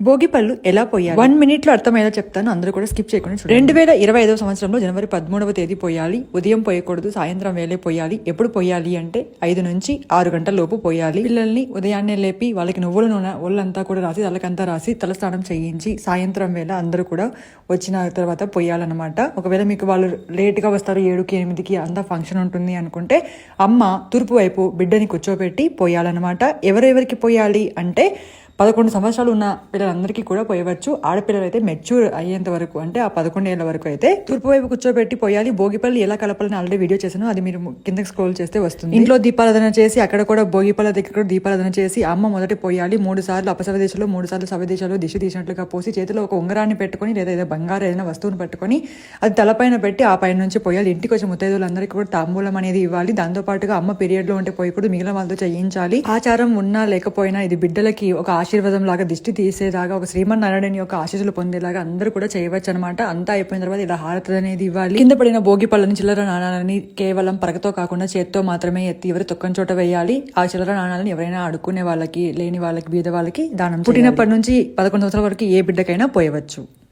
భోగి పళ్ళు ఎలా పోయాలి? వన్ మినిట్లో అర్థమయ్యేలా చెప్తాను. అందరూ కూడా స్కిప్ చేయకుండా రెండు వేల ఇరవై ఐదవ సంవత్సరంలో జనవరి పదమూడవ తేదీ పోయాలి. ఉదయం పోయకూడదు సాయంత్రం వేలే పోయాలి. ఎప్పుడు పోయాలి అంటే ఐదు నుంచి ఆరు గంటల లోపు పోయాలి. పిల్లల్ని ఉదయాన్నే లేపి వాళ్ళకి నువ్వుల నూనె ఒళ్ళంతా కూడా రాసి తలకంతా రాసి తలస్నానం చేయించి సాయంత్రం వేళ అందరూ కూడా వచ్చిన తర్వాత పోయాలన్నమాట. ఒకవేళ మీకు వాళ్ళు లేట్గా వస్తారు ఏడుకి ఎనిమిదికి అంతా ఫంక్షన్ ఉంటుంది అనుకుంటే అమ్మ తూర్పు వైపు బిడ్డని కూర్చోబెట్టి పోయాలన్నమాట. ఎవరెవరికి పోయాలి అంటే పదకొండు సంవత్సరాలు ఉన్న పిల్లలందరికీ కూడా పోయవచ్చు. ఆడపిల్లలు అయితే మెచ్యూర్ అయ్యేంత వరకు అంటే ఆ పదకొండు ఏళ్ళ వరకు అయితే తూర్పు వైపు కూర్చోబెట్టి పోయాలి. భోగిపల్లి ఎలా కలపాలని ఆల్రెడీ వీడియో చేశాను అది మీరు కిందకి స్క్రోల్ చేస్తే వస్తుంది. ఇంట్లో దీపారాధన చేసి అక్కడ కూడా భోగిపల్ల దగ్గర కూడా దీపారాధన చేసి అమ్మ మొదటి పోయాలి. మూడు సార్లు అపసవ దిశలో మూడు సార్లు సవ దిశలో దిశ తీసినట్లుగా పోసి చేతిలో ఒక ఉంగరాన్ని పెట్టుకొని లేదా ఏదో బంగారు ఏదైనా వస్తువును పెట్టుకొని అది తలపైన పెట్టి ఆ పైన నుంచి పోయాలి. ఇంటికి వచ్చే ముత్తైదులందరికీ కూడా తాంబూలం అనేది ఇవ్వాలి. దాంతో పాటుగా అమ్మ పీరియడ్లో ఉంటే పోయి కూడా మిగిలిన వాళ్ళతో చేయించాలి. ఆచారం ఉన్నా లేకపోయినా ఇది బిడ్డలకి ఒక ఆశీర్వాదం లాగా దిష్టి తీసేలాగా ఒక శ్రీమన్నారాయణ యొక్క ఆశీస్సులు పొందేలాగా అందరూ కూడా చేయవచ్చు అనమాట అంతా అయిపోయిన తర్వాత ఇలా హారతి అనేది ఇవ్వాలి. కింద పడిన భోగి పళ్ళని చిల్లర నాణాలని కేవలం పరకతో కాకుండా చేత్తో మాత్రమే ఎత్తి ఎవరి తొక్కని చోట వేయాలి. ఆ చిల్లర నాణాలను ఎవరైనా అడుక్కునే వాళ్ళకి లేని వాళ్ళకి బీద వాళ్ళకి దానం పుట్టినప్పటి నుంచి పదకొండు సంవత్సరాల వరకు ఏ బిడ్డకైనా పోయవచ్చు.